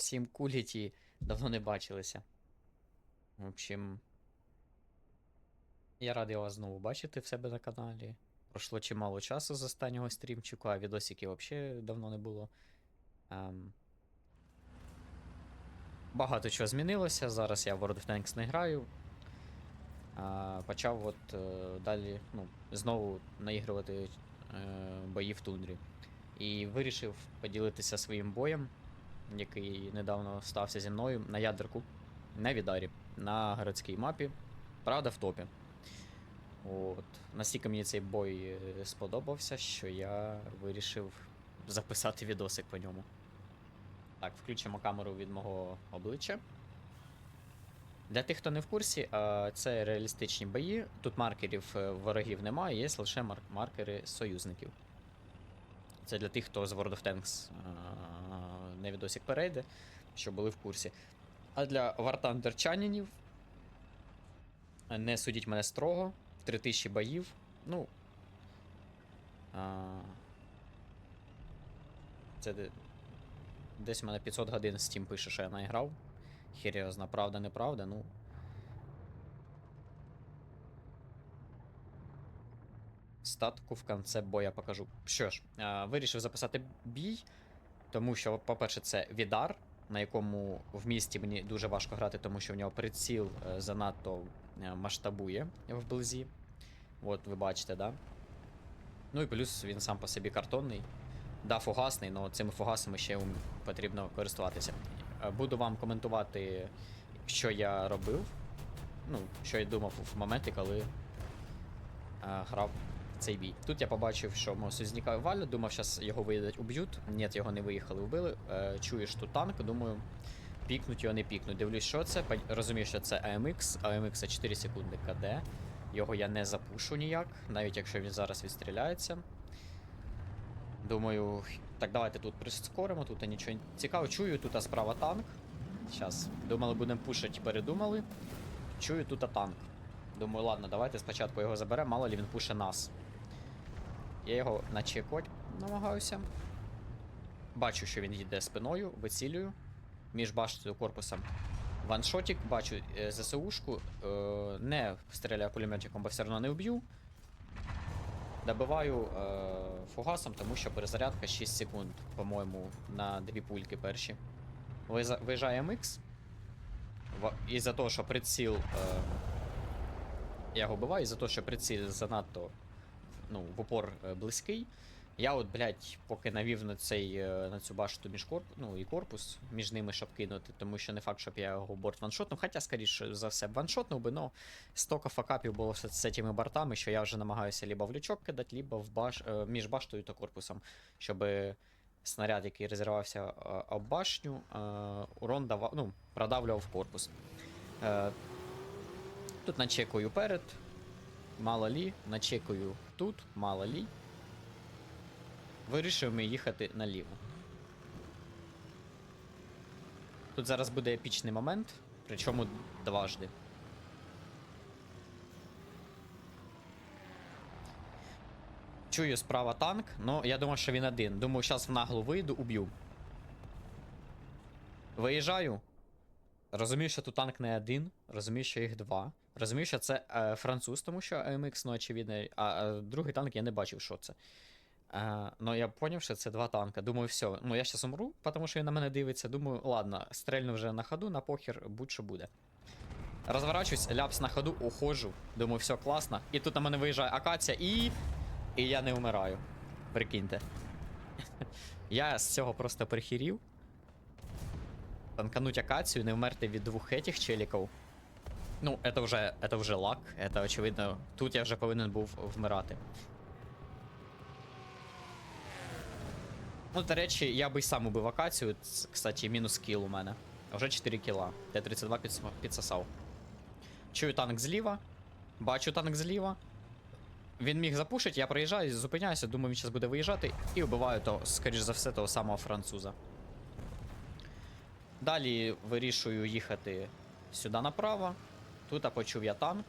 Всім куліті давно не бачилися. В общем, я радий вас знову бачити в себе на каналі. Пройшло чимало часу з останнього стрімчику, а відосиків взагалі давно не було. Ем... Багато чого змінилося. Зараз я в World of Tanks не граю. А, почав от е, далі ну, знову наігрувати е, бої в тундрі. І вирішив поділитися своїм боєм, який недавно стався зі мною на ядерку, на Відарі, на городській мапі. Правда, в топі. От. Настільки мені цей бой е, сподобався, що я вирішив записати відосик по ньому. Так, включимо камеру від мого обличчя. Для тих, хто не в курсі, це реалістичні бої. Тут маркерів е, ворогів немає, є лише маркери союзників. Це для тих, хто з World of Tanks а, не відосик перейде, щоб були в курсі. А для вартандерчанінів не судіть мене строго. 3000 боїв. Ну. А, це де- десь у мене 500 годин Steam пише, що я наіграв. Хер його зна, правда, неправда, ну. Статку в конце боя покажу. Що ж, вирішив записати бій, тому що, по-перше, це Відар, на якому в місті мені дуже важко грати, тому що в нього приціл е, занадто е, масштабує вблизі. От, ви бачите, да? Ну і плюс він сам по собі картонний. Да, фугасний, але цими фугасами ще потрібно користуватися. Е, Буду вам коментувати, що я робив. Ну, що я думав в моменти, коли грав цей бій. Тут я побачив, що мого союзника Валя, думав, зараз його виїдуть, уб'ють. Ні, його не виїхали, вбили. Е, чуєш тут танк, думаю, пікнуть його не пікнуть. Дивлюсь, що це. Розумію, що це AMX, AMX це 4 секунди КД. Його я не запушу ніяк, навіть якщо він зараз відстріляється. Думаю, так давайте тут прискоримо, тут нічого цікаво. Чую, тут справа танк. Зараз. Думали, будемо пушити, передумали. Чую, тут танк. Думаю, ладно, давайте спочатку його заберемо, мало ли він пуше нас. Я його начекать намагаюся. Бачу, що він йде спиною, вицілюю. Між баштою і корпусом. Ваншотик, бачу е, ЗСУшку. Е, не стріляю пулеметчиком, бо все одно не вб'ю. Добиваю е, фугасом, тому що перезарядка 6 секунд, по-моєму, на дві пульки перші. Виїжджає MX. В- Із-за того, що приціл. Я його вбиваю, із-за того, що приціл занадто ну, в упор е, близький. Я от, блядь, поки навів на цей е, на цю башту між корп... ну, і корпус, між ними щоб кинути, тому що не факт, щоб я його борт ваншотнув. Хоча, скоріше за все, ваншотнув би, но столько факапів було з, цими бортами, що я вже намагаюся либо в лючок кидати, либо в баш... е, між баштою та корпусом, щоб снаряд, який розірвався об башню, урон давав, ну, продавлював корпус. Тут начекую перед, мало лі, начекую тут, мало лі. Вирішуємо їхати наліво. Тут зараз буде епічний момент, причому дважди. Чую справа танк, ну я думаю, що він один. Думаю, зараз в наглу вийду, уб'ю. Виїжджаю. Розумію, що тут танк не один, розумію, що їх два. Розумію, що це е, француз, тому що AMX, ну, очевидно, а, а другий танк я не бачив, що це. Е, ну, я зрозумів, що це два танка. Думаю, все. Ну, я зараз умру, тому що він на мене дивиться. Думаю, ладно, стрельну вже на ходу, на похер, будь-що буде. Розворачуюсь, ляпс на ходу, уходжу. Думаю, все класно. І тут на мене виїжджає акація і. І я не вмираю. Прикиньте. я з цього просто прихірів. Танкануть акацію, не вмерти від двох етих челіків. Ну, это вже, это вже лак, это очевидно. Тут я вже повинен був вмирати. Ну, до речі, я би й сам убив акацію. Ц- Кстати, мінус кіл у мене. Вже 4 кіла. Т-32 підс- підсосав. Чую танк зліва. Бачу танк зліва. Він міг запушити, я проїжджаю, зупиняюся, думаю, він зараз буде виїжджати і вбиваю того, скоріш за все, того самого француза. Далі вирішую їхати сюди направо. Тут я почув я танк.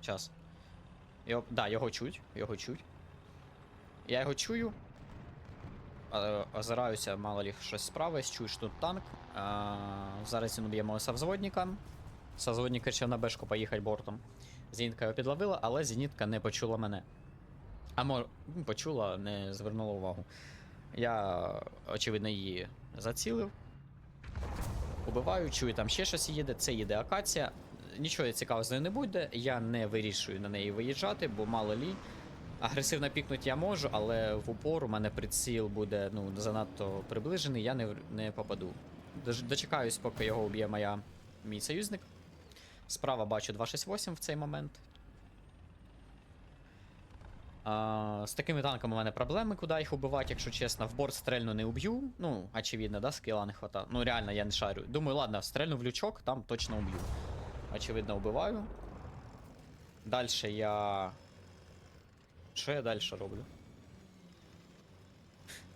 Час. Його, да, його чуть, його чуть. Я його чую. озираюся, мало ли щось справа, чую, що тут танк. А, зараз він уб'є мого совзводника. Совзводник хотів на бешку поїхати бортом. Зенітка його підловила, але зенітка не почула мене. А мо, ну, почула, не звернула увагу. Я, очевидно, її зацілив. Убиваю, чую, там ще щось їде. Це їде акація. Нічого цікавого з нею не буде. Я не вирішую на неї виїжджати, бо мало лі. Агресивно пікнути я можу, але в упор у мене приціл буде ну, занадто приближений, я не, не попаду. Дочекаюсь, поки його уб'є моя, мій союзник. Справа бачу 268 в цей момент. А, з такими танками у мене проблеми, куди їх убивати, якщо чесно. В борт стрельну не уб'ю. Ну, очевидно, да, скіла не хватає. Ну, реально, я не шарю. Думаю, ладно, стрельну в лючок, там точно уб'ю. Очевидно, убиваю. Дальше я. Що я далі роблю?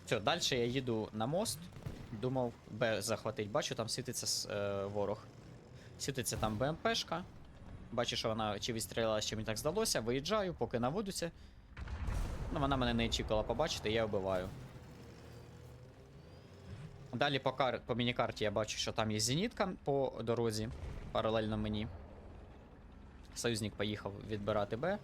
Все, далі я їду на мост. Думав Б захватить. Бачу, там світиться е, ворог. Світиться там БМПшка. Бачу, що вона чи відстріляла, чи мені так здалося. Виїжджаю, поки наводуся. Ну, вона мене не очікувала побачити, я вбиваю. Далі по, кар... по мінікарті я бачу, що там є зенітка по дорозі, паралельно мені. Союзник поїхав відбирати Б.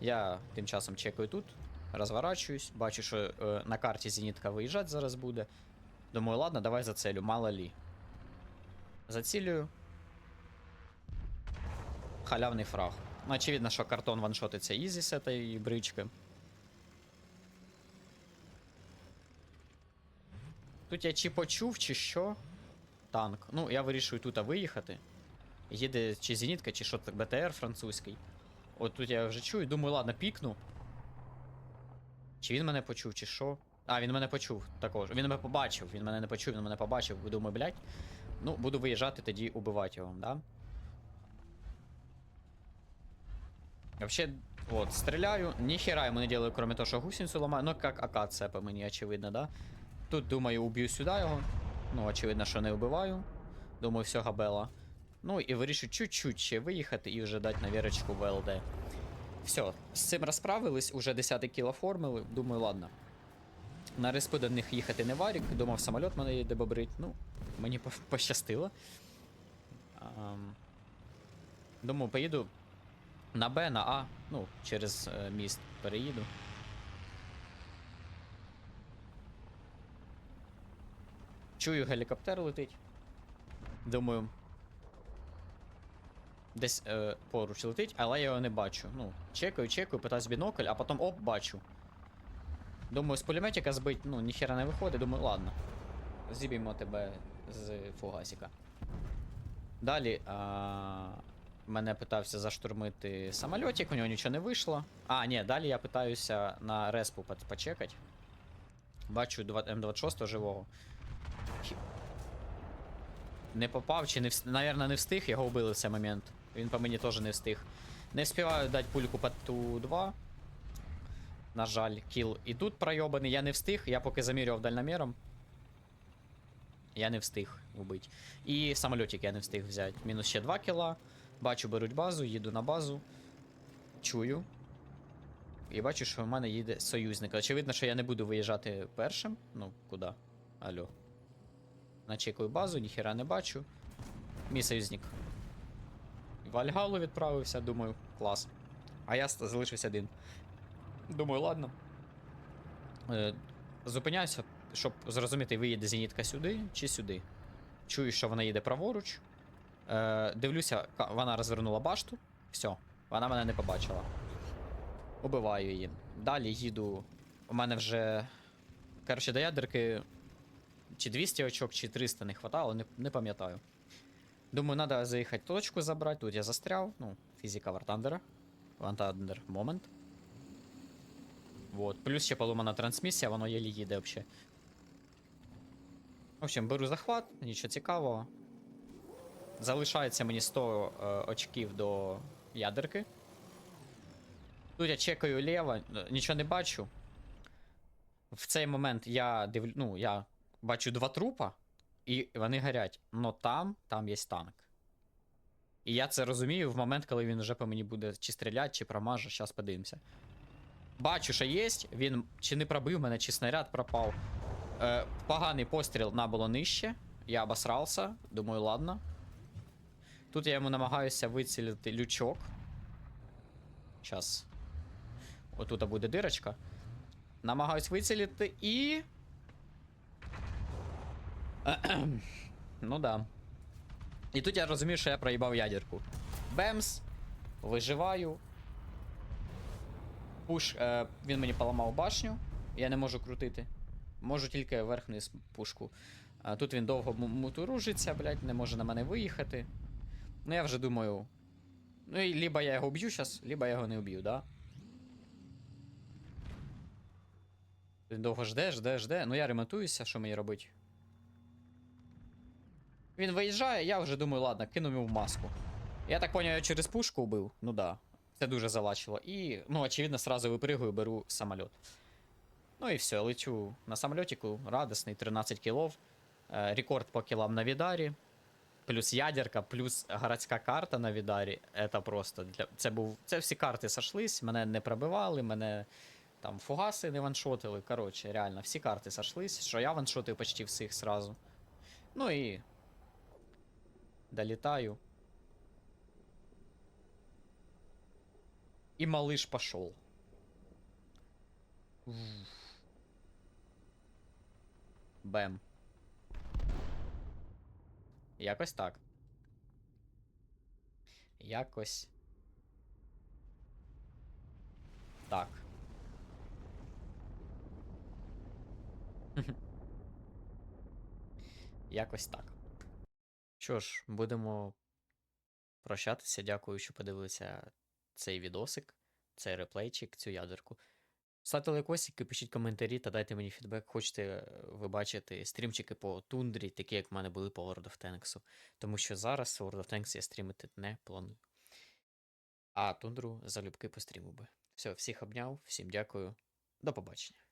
Я тим часом чекаю тут, розворачуюсь, бачу, що е, на карті зенітка виїжджати зараз буде. Думаю, ладно, давай зацелю, мало лі. Зацілюю. Халявний фраг. Ну, очевидно, що картон ваншотиться ізі з цієї брички. Тут я чи почув, чи що. Танк. Ну, я вирішую тут виїхати. Їде чи зенітка, чи що так БТР французький. От тут я вже чую, думаю, ладно, пікну. Чи він мене почув, чи що? А, він мене почув також. Він мене побачив, він мене не почув, він мене побачив. Думаю, блядь. Ну, буду виїжджати тоді убивати його, да? Вообще, вот, стреляю, ни хера ему не делаю, кроме того, что гусеницу ломаю, ну как акация по мені, очевидно, да? Тут, думаю, уб'ю сюди його. Ну, очевидно, що не вбиваю. Думаю, все габела. Ну і вирішую чуть-чуть ще виїхати і вже дати навірочку в ЛД. Все, з цим розправились, уже 10 кіл оформили. Думаю, ладно. На респи до них їхати не варік. Думав, самоліт мене їде бобрить. Ну, мені по- пощастило. Ам, Думаю, поїду на Б, на А, ну, через е, міст переїду. Чую, гелікоптер летить. Думаю. Десь е, поруч летить, але я його не бачу. Ну, чекаю, чекаю, питаюсь бінокль, а потім оп, бачу. Думаю, з пулеметика збить, ну, ніхера не виходить, думаю, ладно. Зіб'ємо тебе з фугасика. Далі а, мене питався заштурмити самольотик, у нього нічого не вийшло. А, ні, далі я питаюся на респу почекати. Бачу М26 живого. Не попав чи не встиг. Наверно, не встиг, його вбили в цей момент. Він по мені теж не встиг. Не встигаю дати пульку по ту-2. На жаль, кіл. І тут пройобаний, я не встиг, я поки замірював дальноміром. Я не встиг вбити. І самольотик я не встиг взяти. Мінус ще 2 кіла. Бачу, беруть базу, їду на базу. Чую. І бачу, що в мене їде союзник. Очевидно, що я не буду виїжджати першим. Ну, куди? Алло. Начекаю базу, ніхера не бачу. Мій союзник. В Альгалу відправився, думаю, клас. А я залишився один. Думаю, ладно. Е, зупиняюся, щоб зрозуміти, виїде зенітка сюди чи сюди. Чую, що вона їде праворуч. Е, дивлюся, вона розвернула башту. Все, вона мене не побачила. Убиваю її. Далі їду. У мене вже. Коротше, до ядерки чи 200 очок, чи 300 не хватало, не, не пам'ятаю. Думаю, треба заїхати точку забрати. Тут я застряв. Ну, фізика Вартандера. Вантандер момент. Вот. Плюс ще поломана трансмісія, воно єлі їде взагалі. В общем, беру захват, нічого цікавого. Залишається мені 100 е, очків до ядерки. Тут я чекаю ліво, е, нічого не бачу. В цей момент я дивлю, ну, я бачу два трупа, і вони горять. Но там, там є танк. І я це розумію в момент, коли він вже по мені буде чи стріляти, чи промаже, зараз подивимося. Бачу, що є, він чи не пробив мене, чи снаряд пропав. Е, поганий постріл на було нижче. Я обосрався. Думаю, ладно. Тут я йому намагаюся вицілити лючок. Щас. Отут буде дирочка. Намагаюсь вицілити і. ну да. І тут я розумію, що я проїбав ядерку. Бемс. Виживаю. Пуш. Е, він мені поламав башню. Я не можу крутити. Можу тільки верх-вниз пушку. Тут він довго мутуружиться, блядь, не може на мене виїхати. Ну я вже думаю. Ну і либо я його б'ю зараз, либо я його не вб'ю, да? Він довго жде, жде, жде. Ну я ремонтуюся, що мені робити. Він виїжджає, я вже думаю, ладно, кину йому в маску. Я так поняв, я через пушку вбив. Ну да. Це дуже залачило. І, ну, очевидно, сразу випригую, беру самоліт. Ну і все, лечу на самолітику, радісний, 13 кілов. Е, рекорд по кілам на Відарі. Плюс ядерка, плюс городська карта на Відарі. Це просто для. Це був. Це всі карти сошлись, мене не пробивали, мене там фугаси не ваншотили. Коротше, реально, всі карти сошлись, що я ваншотив почти всіх сразу. Ну і. Долітаю. І малыш пошел. Бем. Якось так. Якось. Так. Якось так. Що ж, будемо прощатися. Дякую, що подивилися цей відосик, цей реплейчик, цю ядерку. Ставте лайкосики, пишіть коментарі та дайте мені фідбек. Хочете е, ви бачити стрімчики по тундрі, такі як в мене були по World of Tanks. Тому що зараз World of Tanks я стрімити не планую. А тундру залюбки пострімив би. Все, всіх обняв, всім дякую. До побачення.